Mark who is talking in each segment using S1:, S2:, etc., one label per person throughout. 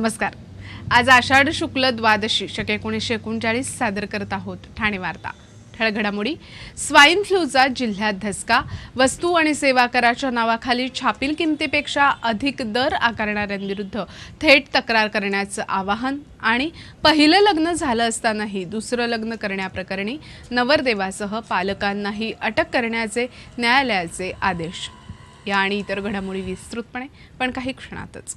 S1: नमस्कार. आज आषाढ शुक्ल द्वादशी शक एकोणीसशे एकोणचाळीस सादर करत आहोत ठाणे वार्ता. ठळ घडामोडी स्वाईन फ्लूचा जिल्ह्यात धसका वस्तू आणि सेवा कराच्या नावाखाली छापील किमतीपेक्षा अधिक दर आकारणाऱ्यांविरुद्ध थेट तक्रार करण्याचं आवाहन आणि पहिलं लग्न झालं असतानाही दुसरं लग्न करण्याप्रकरणी नवरदेवासह पालकांनाही अटक करण्याचे न्यायालयाचे आदेश. या आणि इतर घडामोडी विस्तृतपणे पण काही क्षणातच.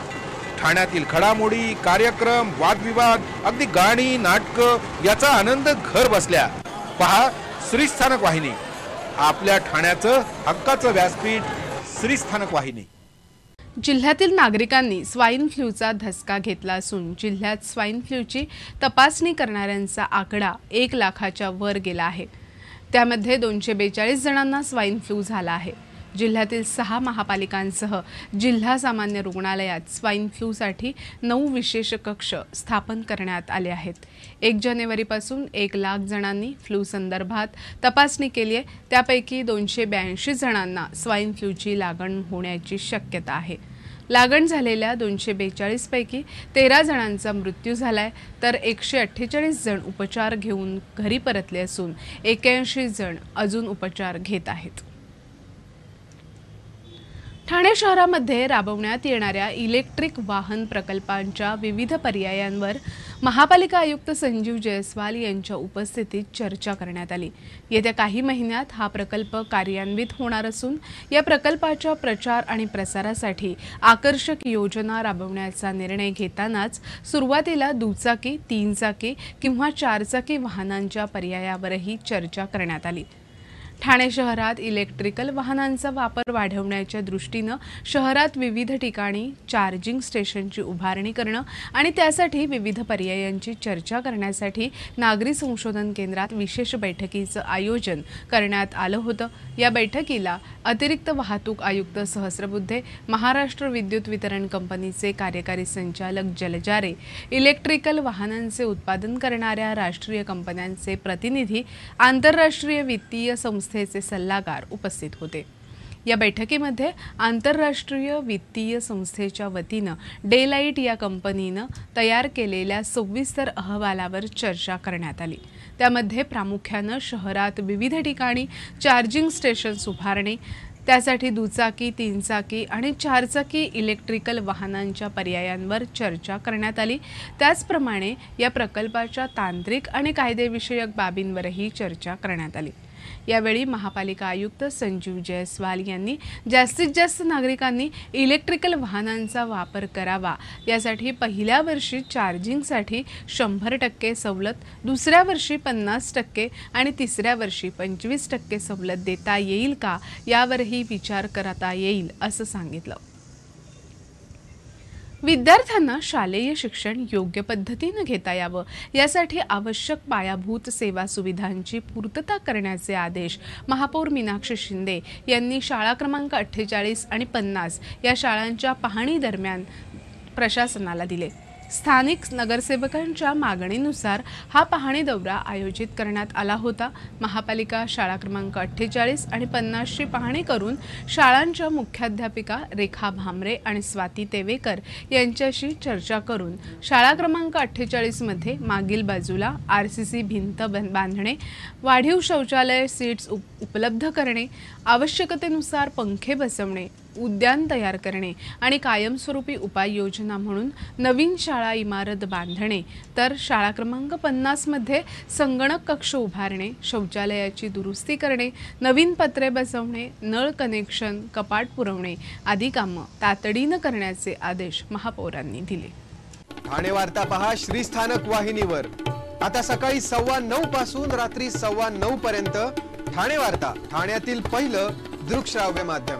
S2: ठाण्यातील घडामोडी कार्यक्रम वादविवाद अगदी गाणी नाटकं याचा आनंद घर बसल्या. पहा श्रीस्थानक वाहिनी. आपल्या ठाण्याचं हक्काचं व्यासपीठ श्रीस्थानक वाहिनी.
S1: जिल्ह्यातील नागरिकांनी स्वाईन फ्लूचा धसका घेतला असून जिल्ह्यात स्वाईन फ्लूची तपासणी करणाऱ्यांचा आकडा एक लाखाच्या वर गेला आहे. त्यामध्ये दोनशे बेचाळीस जणांना स्वाईन फ्लू झाला आहे. जिल्ह्यातील सहा महापालिकांसह जिल्हा सामान्य रुग्णालयात स्वाईन फ्लूसाठी नऊ विशेष कक्ष स्थापन करण्यात आले आहेत. एक जानेवारीपासून एक लाख जणांनी फ्लू संदर्भात तपासणी केली आहे. त्यापैकी दोनशे ब्याऐंशी जणांना स्वाईन फ्लूची लागण होण्याची शक्यता आहे. लागण झालेल्या दोनशे बेचाळीसपैकी तेरा जणांचा मृत्यू झालाय. तर एकशे अठ्ठेचाळीस जण उपचार घेऊन घरी परतले असून एक्याऐंशी जण अजून उपचार घेत आहेत. ठाणे शहरामध्ये राबवण्यात येणाऱ्या इलेक्ट्रिक वाहन प्रकल्पांच्या विविध पर्यायांवर महापालिका आयुक्त संजीव जयस्वाल यांच्या उपस्थितीत चर्चा करण्यात आली. येत्या काही महिन्यात हा प्रकल्प कार्यान्वित होणार असून या प्रकल्पाच्या प्रचार आणि प्रसारासाठी आकर्षक योजना राबवण्याचा निर्णय घेतानाच सुरुवातीला दुचाकी तीन चाकी किंवा चारचाकी वाहनांच्या पर्यायावरही चर्चा करण्यात आली. ठाणे शहरात इलेक्ट्रिकल वाहनांचा वापर वाढवण्याच्या दृष्टीनं शहरात विविध ठिकाणी चार्जिंग स्टेशनची उभारणी करणं आणि त्यासाठी विविध पर्यायांची चर्चा करण्यासाठी नागरी संशोधन केंद्रात विशेष बैठकीचं आयोजन करण्यात आलं होतं. या बैठकीला अतिरिक्त वाहतूक आयुक्त सहस्रबुद्धे महाराष्ट्र विद्युत वितरण कंपनीचे कार्यकारी संचालक जलजारे इलेक्ट्रिकल वाहनांचे उत्पादन करणाऱ्या राष्ट्रीय कंपन्यांचे प्रतिनिधी आंतरराष्ट्रीय वित्तीय संस्था संस्थेचे सल्लागार उपस्थित होते. या बैठकीमध्ये आंतरराष्ट्रीय वित्तीय संस्थेच्या वतीनं डेलाईट या कंपनीनं तयार केलेल्या सविस्तर अहवालावर चर्चा करण्यात आली. त्यामध्ये प्रामुख्यानं शहरात विविध ठिकाणी चार्जिंग स्टेशन्स उभारणे त्यासाठी दुचाकी तीनचाकी आणि चारचाकी इलेक्ट्रिकल वाहनांच्या पर्यायांवर चर्चा करण्यात आली. त्याचप्रमाणे या प्रकल्पाच्या तांत्रिक आणि कायदेविषयक बाबींवरही चर्चा करण्यात आली. यावेळी महापालिका आयुक्त संजीव जयस्वाल यांनी जास्तीत जास्त नागरिकांनी इलेक्ट्रिकल वाहनांचा वापर करावा. यासाठी पहिल्या वर्षी चार्जिंगसाठी शंभर टक्के सवलत दुसऱ्या वर्षी पन्नास टक्के आणि तिसऱ्या वर्षी पंचवीस टक्के सवलत देता येईल का? यावरही विचार करता येईल असं सांगितलं. विद्यार्थ्यांना शालेय शिक्षण योग्य पद्धतीनं घेता यावं. यासाठी आवश्यक पायाभूत सेवा सुविधांची पूर्तता करण्याचे आदेश महापौर मीनाक्षी शिंदे यांनी शाळा क्रमांक अठ्ठेचाळीस आणि पन्नास या शाळांच्या पाहणी दरम्यान प्रशासनाला दिले. स्थानिक नगरसेवकांच्या मागणीनुसार हा पाहणी दौरा आयोजित करण्यात आला होता. महापालिका शाळा क्रमांक अठ्ठेचाळीस आणि पन्नासची पाहणी करून शाळांच्या मुख्याध्यापिका रेखा भामरे आणि स्वाती तेवेकर यांच्याशी चर्चा करून शाळा क्रमांक अठ्ठेचाळीसमध्ये मागील बाजूला आर सी सी भिंत बन- बांधणे वाढीव शौचालय सीट्स उप उपलब्ध करणे आवश्यकतेनुसार पंखे बसवणे उद्यान तयार करणे आणि कायमस्वरूपी उपाययोजना म्हणून नवीन शाळा इमारत बांधणे. तर शाळा क्रमांक पन्नासमध्ये संगणक कक्ष उभारणे शौचालयाची दुरुस्ती करणे नवीन पत्रे बसवणे नळ कनेक्शन कपाट पुरवणे आदी कामं तातडीनं करण्याचे आदेश महापौरांनी दिले.
S3: ठाणे वार्ता पहा श्रीस्थानक वाहिनीवर. आता सकाळी सव्वा नऊ पासून रात्री सव्वा नऊ पर्यंत ठाणे वार्ता ठाण्यातील पहिलं दृकश्राव्य माध्यम.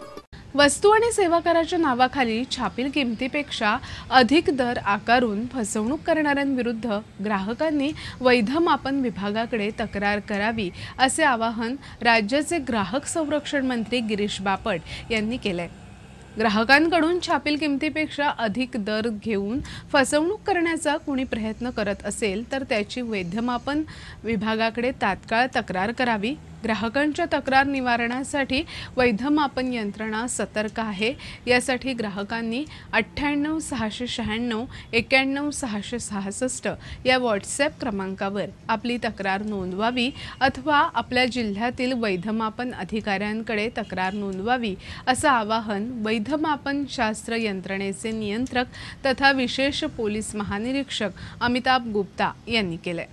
S1: वस्तू आणि सेवा कराच्या नावाखाली छापील किमतीपेक्षा अधिक दर आकारून फसवणूक करणाऱ्यांविरुद्ध ग्राहकांनी वैध मापन विभागाकडे तक्रार करावी असे आवाहन राज्याचे ग्राहक संरक्षण मंत्री गिरीश बापट यांनी केलंय. ग्राहकांकडून छापील किमतीपेक्षा अधिक दर घेऊन फसवणूक करण्याचा कुणी प्रयत्न करत असेल तर त्याची वैधमापन विभागाकडे तात्काळ तक्रार करावी ग्राहकांच्या तक्रार निवारणासाठी वैधमापन यंत्रणा सतर्क आहे. यासाठी ग्राहकांनी अठ्ठ्याण्णव सहाशे शहाण्णव एक्याण्णव सहाशे सहासष्ट या व्हॉट्सॲप क्रमांकावर आपली तक्रार नोंदवावी अथवा आपल्या जिल्ह्यातील वैधमापन अधिकाऱ्यांकडे तक्रार नोंदवावी असं आवाहन वैधमापन शास्त्र यंत्रणेचे नियंत्रक तथा विशेष पोलीस महानिरीक्षक अमिताभ गुप्ता यांनी केलंय.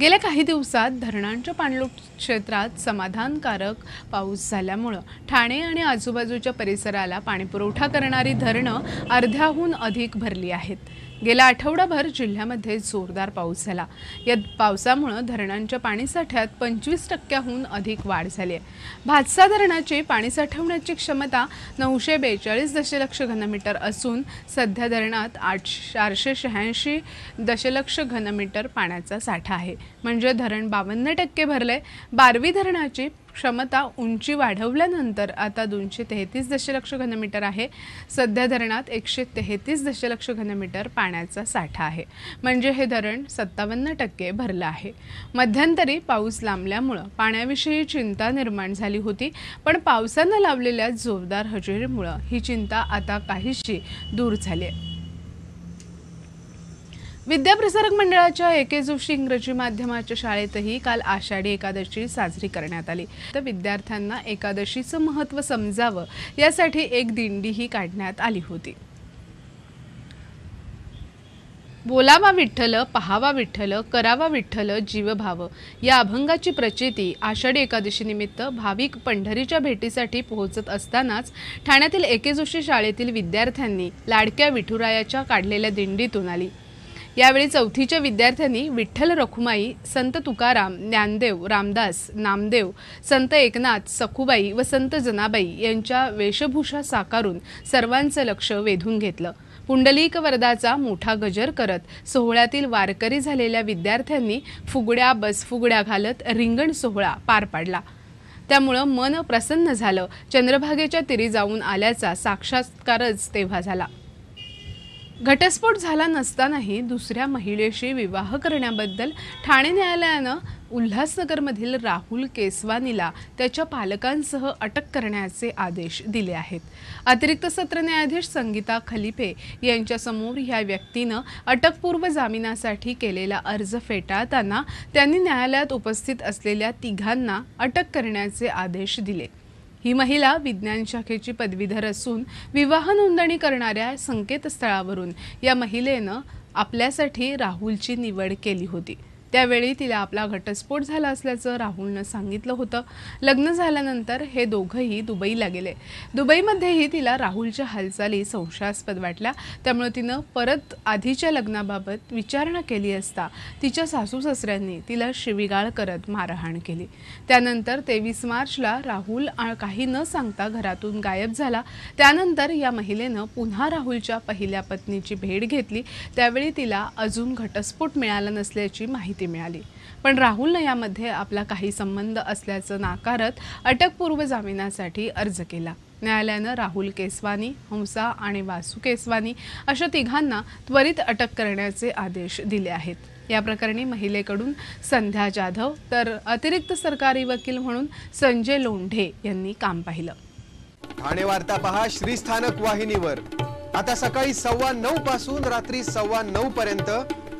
S1: गेल्या काही दिवसात धरणांच्या पाणलोट क्षेत्रात समाधानकारक पाऊस झाल्यामुळं ठाणे आणि आजूबाजूच्या परिसराला पाणीपुरवठा करणारी धरणं अर्ध्याहून अधिक भरली आहेत. गेला आठवडाभर जिल्ह्यामध्ये जोरदार पाऊस झाला. या पावसामुळं धरणांच्या पाणीसाठ्यात पंचवीस टक्क्याहून अधिक वाढ झाली आहे. भातसा धरणाची पाणी साठवण्याची क्षमता नऊशे बेचाळीस दशलक्ष घनमीटर असून सध्या धरणात आठ चारशे शहाऐंशी दशलक्ष घनमीटर पाण्याचा साठा आहे. म्हणजे धरण बावन्न टक्के भरले बारवी धरणाची क्षमता उंची वाढवल्यानंतर आता दोनशे तेहतीस दशलक्ष घनमीटर आहे. सध्या धरणात एकशे तेहतीस दशलक्ष घनमीटर पाण्याचा साठा आहे. म्हणजे हे धरण सत्तावन्न टक्के भरलं आहे. मध्यंतरी पाऊस लांबल्यामुळं पाण्याविषयी चिंता निर्माण झाली होती पण पावसानं लावलेल्या जोरदार हजेरीमुळं ही चिंता आता काहीशी दूर झाली आहे. विद्याप्रसारक मंडळाच्या एके जोशी इंग्रजी माध्यमाच्या शाळेतही काल आषाढी एकादशी साजरी करण्यात आली. तर विद्यार्थ्यांना एकादशीचं महत्त्व समजावं यासाठी एक दिंडीही काढण्यात आली होती. बोलावा विठ्ठल पहावा विठ्ठल करावा विठ्ठल जीवभाव या अभंगाची प्रचिती आषाढी एकादशीनिमित्त भाविक पंढरीच्या भेटीसाठी पोहोचत असतानाच ठाण्यातील एके जोशी शाळेतील विद्यार्थ्यांनी लाडक्या विठुरायाच्या काढलेल्या दिंडीतून आली. यावेळी चौथीच्या विद्यार्थ्यांनी विठ्ठल रखुमाई संत तुकाराम ज्ञानदेव रामदास नामदेव संत एकनाथ सखुबाई व संत जनाबाई यांच्या वेशभूषा साकारून सर्वांचं लक्ष वेधून घेतलं. पुंडलिक वरदाचा मोठा गजर करत सोहळ्यातील वारकरी झालेल्या विद्यार्थ्यांनी फुगड्या बसफुगड्या घालत रिंगण सोहळा पार पाडला. त्यामुळं मन प्रसन्न झालं. चंद्रभागेच्या तिरी जाऊन आल्याचा साक्षात्कारच तेव्हा झाला. घटस्फोट झाला नसतानाही दुसऱ्या महिलेशी विवाह करण्याबद्दल ठाणे न्यायालयानं उल्हासनगरमधील राहुल केसवानीला त्याच्या पालकांसह अटक करण्याचे आदेश दिले आहेत. अतिरिक्त सत्र न्यायाधीश संगीता खलिफे यांच्यासमोर ह्या व्यक्तीनं अटकपूर्व जामिनासाठी केलेला अर्ज फेटाळताना त्यांनी न्यायालयात उपस्थित असलेल्या तिघांना अटक करण्याचे आदेश दिले. ही महिला विज्ञान शाखेची पदवीधर असून विवाह नोंदणी करणाऱ्या संकेतस्थळावरून या महिलेनं आपल्यासाठी राहुलची निवड केली होती. त्यावेळी तिला आपला घटस्फोट झाला असल्याचं राहुलनं सांगितलं होतं. लग्न झाल्यानंतर हे दोघंही दुबईला गेले. दुबईमध्येही तिला राहुलच्या हालचाली संशयास्पद वाटल्या. त्यामुळे तिनं परत आधीच्या लग्नाबाबत विचारणा केली असता तिच्या सासू सासऱ्यांनी तिला शिवीगाळ करत मारहाण केली. त्यानंतर तेवीस मार्चला राहुल काही न सांगता घरातून गायब झाला. त्यानंतर या महिलेनं पुन्हा राहुलच्या पहिल्या पत्नीची भेट घेतली. त्यावेळी तिला अजून घटस्फोट मिळाला नसल्याची माहिती मिळाली. पण राहुलनं यामध्ये आपला काही संबंध असल्याचं नाकारत अटकपूर्व जामिनासाठी अर्ज केला. न्यायालयानं राहुल केसवानी हंसा आणि वासू केसवानी अशा तिघांना त्वरित अटक करण्याचे आदेश दिले आहेत. या प्रकरणी महिलेकडून संध्या जाधव तर अतिरिक्त सरकारी वकील म्हणून संजय लोंढे यांनी काम पाहिलं.
S3: ठाणे वार्ता पहा श्रीस्थानक वाहिनीवर. आता सकाळी सव्वा नऊ पासून रात्री सव्वा नऊ पर्यंत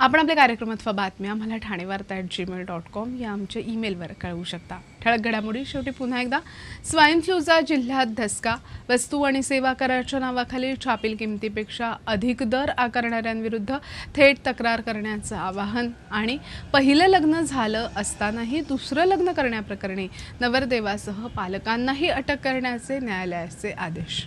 S1: आपण आपल्या कार्यक्रमात बातम्या आम्हाला ठाणे वार्ता ॲट जीमेल डॉट कॉम या आमच्या ईमेलवर कळवू शकता. ठळक घडामोडी. शेवटी पुन्हा एकदा स्वाईन फ्लूचा जिल्ह्यात धसका. वस्तू आणि सेवा कराच्या नावाखाली छापील किमतीपेक्षा अधिक दर आकारणाऱ्यांविरुद्ध थेट तक्रार करण्याचं आवाहन. आणि पहिलं लग्न झालं असतानाही दुसरं लग्न करण्याप्रकरणी नवरदेवासह पालकांनाही अटक करण्याचे न्यायालयाचे आदेश.